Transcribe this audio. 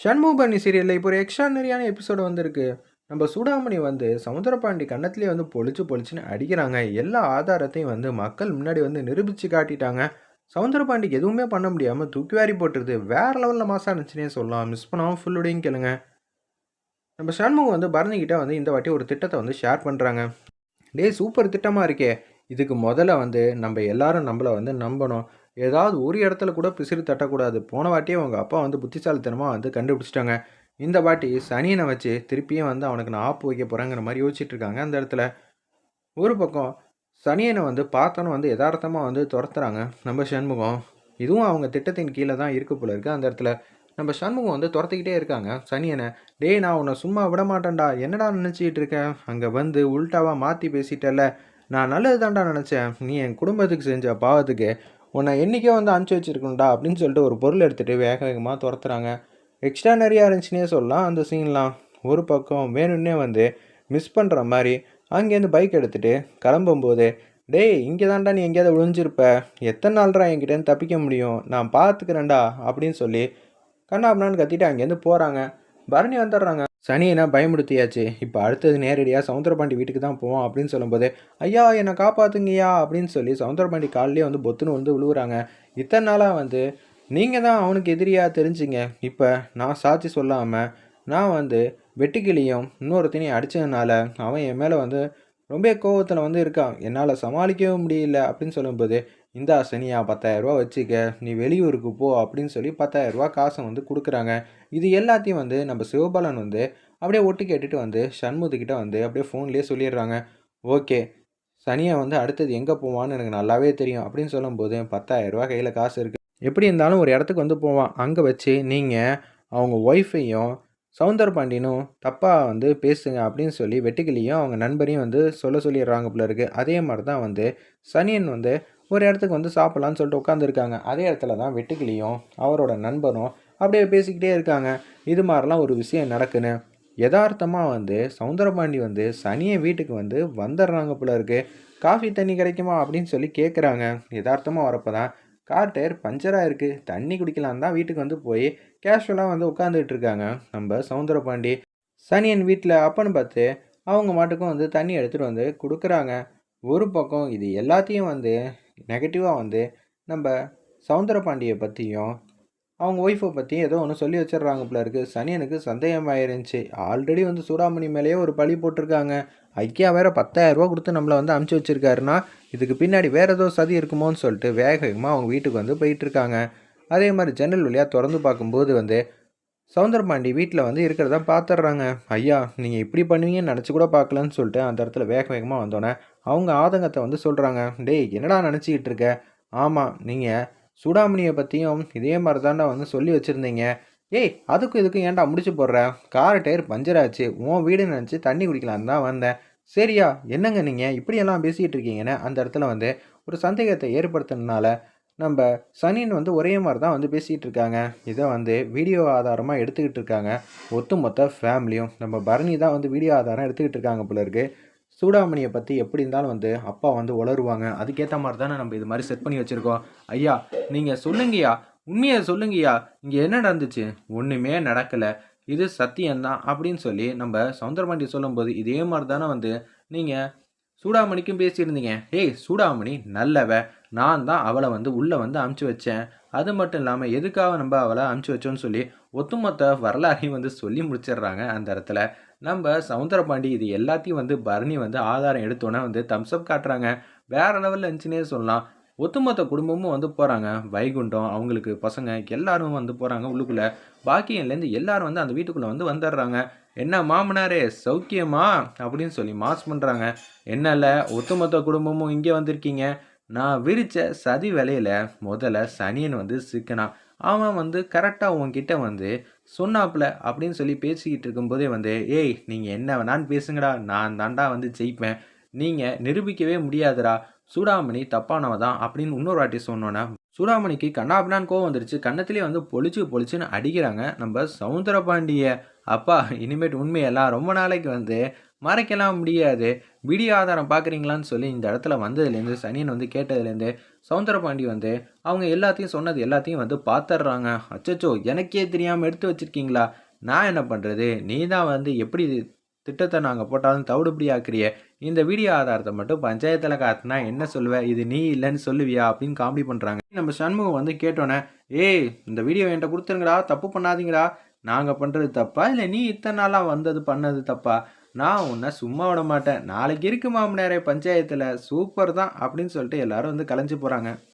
ஷண்முகபரணி சீரியலில் இப்போ ஒரு எக்ஸ்ட்ரானரியான எபிசோடு வந்திருக்கு. நம்ம சூடாமணி வந்து சமுத்திரபாண்டி கன்னத்துலேயே வந்து பொழிச்சு பொழிச்சுன்னு அடிக்கிறாங்க. எல்லா ஆதாரத்தையும் வந்து மக்கள் முன்னாடி வந்து நிரூபித்து காட்டிட்டாங்க. சவுந்தரபாண்டிக்கு எதுவுமே பண்ண முடியாமல் தூக்கி வாரி போட்டுருது. வேற லெவலில் மாசாக இருந்துச்சுன்னே சொல்லலாம். மிஸ் பண்ணாமல் ஃபுல்லுடையும் கேளுங்க. நம்ம சண்முகம் வந்து பரணிக்கிட்ட வந்து இந்த வாட்டி ஒரு திட்டத்தை வந்து ஷேர் பண்ணுறாங்க டே சூப்பர் திட்டமாக இருக்கே. இதுக்கு முதல்ல வந்து நம்ம எல்லாரும் நம்மளை வந்து நம்பணும். ஏதாவது ஒரு இடத்துல கூட பிசிறு தட்டக்கூடாது. போன வாட்டியே உங்கள் அப்பா வந்து புத்திசாலித்தனமாக வந்து கண்டுபிடிச்சிட்டாங்க. இந்த வாட்டி சனியனை வச்சு திருப்பியும் வந்து அவனுக்கு நான் ஆப்பு வைக்க போகிறேங்கிற மாதிரி யோசிச்சுட்டு இருக்காங்க அந்த இடத்துல. ஒரு பக்கம் சனியனை வந்து பார்த்தோன்னு வந்து யதார்த்தமாக வந்து துரத்துறாங்க. நம்ம சண்முகம். இதுவும் அவங்க திட்டத்தின் கீழே தான் இருக்க போல இருக்குது அந்த இடத்துல. நம்ம சண்முகம் வந்து துரத்திக்கிட்டே இருக்காங்க. சனியனை டேய் நான் உன்னை சும்மா விட மாட்டேன்டா. என்னடா நினச்சிக்கிட்டு இருக்கேன் அங்கே வந்து உல்ட்டாவாக மாற்றி பேசிட்டல நான் நல்லது தான்டா நினச்சேன். நீ என் குடும்பத்துக்கு செஞ்ச பாவத்துக்கு உன்னை என்றைக்கே வந்து அனுப்பிச்சி வச்சுருக்கணும்டா அப்படின்னு சொல்லிட்டு ஒரு பொருள் எடுத்துகிட்டு வேக வேகமாக துரத்துறாங்க. எக்ஸ்ட்ரா நிறையா இருந்துச்சுன்னே சொல்லலாம். அந்த சீன்லாம் ஒரு பக்கம் வேணும்னே வந்து மிஸ் பண்ணுற மாதிரி அங்கேருந்து பைக் எடுத்துகிட்டு கிளம்பும்போது டேய் இங்கே தான்டா நீ எங்கேயாவது விழுஞ்சிருப்ப எத்தனை நாள்ரா என்கிட்டேருந்து தப்பிக்க முடியும்? நான் பார்த்துக்கிறேன்டா அப்படின்னு சொல்லி கண்ணாபண்ணான்னு கத்திட்டு அங்கேருந்து போகிறாங்க பரணி வந்துடுறாங்க. சனியனை பயமுடுத்தியாச்சு. இப்போ அடுத்தது நேரடியாக சவுந்தரபாண்டி வீட்டுக்கு தான் போவோம் அப்படின்னு சொல்லும்போது ஐயா என்னை காப்பாத்துங்கய்யா அப்படின்னு சொல்லி சவுந்தரபாண்டி காலிலே வந்து பொத்துன்னு வந்து விழுவுறாங்க இத்தனை நாளாக வந்து நீங்கள் தான் அவனுக்கு எதிரியாக தெரிஞ்சிங்க. இப்போ நான் சாட்சி சொல்லாமல் நான் வந்து வெட்டுக்கிளியும் இன்னொருத்தனையும் அடித்ததுனால அவன் என் மேலே வந்து ரொம்ப கோவத்தில் வந்து இருக்கான் என்னால் சமாளிக்கவும் முடியல. அப்படின்னு சொல்லும்போது இந்தா சனியா பத்தாயிரரூபா வச்சுக்க. நீ வெளியூருக்கு போ. அப்படின்னு சொல்லி பத்தாயிரரூபா காசை வந்து கொடுக்குறாங்க. இது எல்லாத்தையும் வந்து நம்ம சிவபாலன் வந்து அப்படியே ஒட்டு கேட்டுட்டு வந்து சண்முத்துக்கிட்ட வந்து அப்படியே ஃபோன்லேயே சொல்லிடுறாங்க. ஓகே சனியா வந்து அடுத்தது எங்கே போவான்னு எனக்கு நல்லாவே தெரியும். அப்படின்னு சொல்லும்போது பத்தாயிரரூபா கையில் காசு இருக்குது எப்படி இருந்தாலும் ஒரு இடத்துக்கு வந்து போவான். அங்கே வச்சு நீங்கள் அவங்க ஒய்ஃபையும் சவுந்தர பாண்டியனும் தப்பாக வந்து பேசுங்க அப்படின்னு சொல்லி வெட்டுக்கிளியும் அவங்க நண்பரையும் வந்து சொல்ல சொல்லிடுறாங்க போல இருக்குது அதே மாதிரி தான் வந்து சனியன் வந்து ஒரு இடத்துக்கு வந்து சாப்பிட்லான்னு சொல்லிட்டு உட்காந்துருக்காங்க அதே இடத்துல தான் வெட்டுக்கிளியும் அவரோட நண்பரும் அப்படியே பேசிக்கிட்டே இருக்காங்க. இது மாதிரிலாம் ஒரு விஷயம் நடக்குன்னு யதார்த்தமாக வந்து சவுந்தரபாண்டி வந்து சனியை வீட்டுக்கு வந்து வந்துடுறாங்க போல இருக்குது காஃபி தண்ணி கிடைக்குமா அப்படின்னு சொல்லி கேட்குறாங்க யதார்த்தமாக வரப்போ தான் கார் டயர் பஞ்சராக இருக்குது தண்ணி குடிக்கலாம் தான் வீட்டுக்கு வந்து போய் கேஷுவலாக வந்து உட்காந்துட்டு இருக்காங்க. நம்ம சவுந்தரபாண்டி சனியன் வீட்டில் அப்பன்னு பார்த்து அவங்க மாட்டுக்கும் வந்து தண்ணி எடுத்துகிட்டு வந்து கொடுக்குறாங்க. ஒரு பக்கம் இது எல்லாத்தையும் வந்து நெகட்டிவாக வந்து நம்ம சவுந்தரபாண்டியை பற்றியும் அவங்க ஒய்ஃபை பற்றி ஏதோ ஒன்று சொல்லி வச்சிடுறாங்க போல இருக்குது சனியனுக்கு சந்தேகமாயிருந்துச்சு. ஆல்ரெடி வந்து சூடாமணி மேலேயே ஒரு பழி போட்டிருக்காங்க. ஐக்கியா வேற பத்தாயிரரூபா கொடுத்து நம்மளை வந்து அமுச்சு வச்சிருக்காருன்னா இதுக்கு பின்னாடி வேறு ஏதோ சதி இருக்குமோன்னு சொல்லிட்டு வேக வேகமாக அவங்க வீட்டுக்கு வந்து போயிட்டுருக்காங்க. அதே மாதிரி ஜன்னல் வழியாக திறந்து பார்க்கும்போது வந்து சவுந்தரபாண்டி வீட்டில் வந்து இருக்கிறத பார்த்துட்றாங்க ஐயா நீங்கள் இப்படி பண்ணுவீங்கன்னு நினச்சி கூட பார்க்கலன்னு சொல்லிட்டு அந்த இடத்துல வேக வேகமாக வந்தோன்னே அவங்க ஆதங்கத்தை வந்து சொல்கிறாங்க டேய் என்னடா நினச்சிக்கிட்டு இருக்க? ஆமாம் நீங்கள் சூடாமணியை பற்றியும் இதே மாதிரி தாண்டா வந்து சொல்லி வச்சுருந்தீங்க. ஏய் அதுக்கும் இதுக்கும் ஏன்டா முடிச்சு போடுற? கார் டயர் பஞ்சர் ஆச்சு உன் வீடு நினச்சி தண்ணி குடிக்கலாம் தான் வந்தேன். சரியா என்னங்க நீங்கள் இப்படியெல்லாம் பேசிகிட்டு இருக்கீங்கன்னு அந்த இடத்துல வந்து ஒரு சந்தேகத்தை ஏற்படுத்தினால நம்ம சனின்னு வந்து ஒரே மாதிரி தான் வந்து பேசிகிட்டு இருக்காங்க. இதை வந்து வீடியோ ஆதாரமாக எடுத்துக்கிட்டு இருக்காங்க. ஒட்டுமொத்த ஃபேமிலியும் நம்ம பரணி தான் வந்து வீடியோ ஆதாரம் எடுத்துக்கிட்டு இருக்காங்க போல இருக்குது சூடாமணியை பற்றி எப்படி இருந்தாலும் வந்து அப்பா வந்து உளருவாங்க அதுக்கேற்ற மாதிரி தானே நம்ம இது மாதிரி செட் பண்ணி வச்சுருக்கோம். ஐயா நீங்கள் சொல்லுங்கய்யா. உண்மையை சொல்லுங்கய்யா. இங்கே என்ன நடந்துச்சு? ஒன்றுமே நடக்கலை. இது சத்தியம்தான் அப்படின்னு சொல்லி நம்ம சவுந்தரபாண்டி சொல்லும்போது இதே மாதிரி தானே வந்து நீங்கள் சூடாமணிக்கும் பேசியிருந்தீங்க. ஏய் சூடாமணி நல்லவ. நான் தான் அவளை வந்து உள்ளே வந்து அமுச்சு வச்சேன். அது மட்டும் இல்லாமல் எதுக்காக நம்ம அவளை அமுச்சு வச்சோன்னு சொல்லி ஒட்டுமொத்த வரலாறையும் வந்து சொல்லி முடிச்சிடுறாங்க அந்த இடத்துல. நம்ம சவுந்தரபாண்டி இது எல்லாத்தையும் வந்து பரணி வந்து ஆதாரம் எடுத்தோன்னே வந்து தம்ஸ்அப் காட்டுறாங்க. வேற லெவலில் இருந்துச்சுன்னே சொல்லலாம். ஒட்டுமொத்த குடும்பமும் வந்து போகிறாங்க வைகுண்டம் அவங்களுக்கு பசங்க எல்லாரும் வந்து போகிறாங்க உள்ளுக்குள்ளே. பாக்கியன்லேருந்து எல்லாரும் வந்து அந்த வீட்டுக்குள்ளே வந்து வந்துடுறாங்க. என்ன மாமனாரே சௌக்கியமா? அப்படின்னு சொல்லி மாஸ் பண்ணுறாங்க என்னல்ல ஒட்டுமொத்த குடும்பமும் இங்கே வந்திருக்கீங்க. நான் விரித்த சதி வேலையில் முதல்ல சனியன் வந்து சிக்கனான் அவன் வந்து கரெக்டாக உன்கிட்ட வந்து சொன்னாப்புல அப்படின்னு சொல்லி பேசிக்கிட்டு இருக்கும்போதே வந்து ஏய் நீங்கள் என்ன வேணான்னு பேசுங்கடா நான் தாண்டா வந்து ஜெயிப்பேன். நீங்கள் நிரூபிக்கவே முடியாதுடா. சூடாமணி தப்பானவ தான். அப்படின்னு இன்னொரு வாட்டி சொன்னோன்னே சூடாமணிக்கு கண்ணாபினான் கோவம் வந்துருச்சு. கண்ணத்திலே வந்து பொழிச்சு பொழிச்சுன்னு அடிக்கிறாங்க நம்ம சவுந்தரபாண்டிய. அப்பா இனிமேட் உண்மையெல்லாம் ரொம்ப நாளைக்கு வந்து மறைக்கலாம் முடியாது. வீடியோ ஆதாரம் பார்க்குறீங்களான்னு சொல்லி இந்த இடத்துல வந்ததுலேருந்து சனியன் வந்து கேட்டதுலேருந்து சவுந்தரபாண்டி வந்து அவங்க எல்லாத்தையும் சொன்னது எல்லாத்தையும் வந்து பார்த்துட்றாங்க அச்சச்சோ எனக்கே தெரியாமல் எடுத்து வச்சிருக்கீங்களா? நான் என்ன பண்ணுறது நீ தான் வந்து எப்படி திட்டத்தை நாங்கள் போட்டாலும் தவிடுபடி ஆக்குறிய? இந்த வீடியோ ஆதாரத்தை மட்டும் பஞ்சாயத்தில் காட்டினா என்ன சொல்லுவ? இது நீ இல்லைன்னு சொல்லுவியா? அப்படின்னு காமெடி பண்ணுறாங்க நம்ம சண்முகம் வந்து கேட்டோன்னே ஏய் இந்த வீடியோ என்கிட்ட கொடுத்துருங்கடா தப்பு பண்ணாதீங்கடா. நாங்கள் பண்ணுறது தப்பா? இல்லை நீ இத்தனை நாளாக வந்தது பண்ணது தப்பா? நான் உன்னை சும்மா விட மாட்டேன். நாளைக்கு இருக்கு மாமனாரே பஞ்சாயத்தில். சூப்பர் தான் அப்படின்னு சொல்லிட்டு எல்லாரும் வந்து கலைஞ்சு போகிறாங்க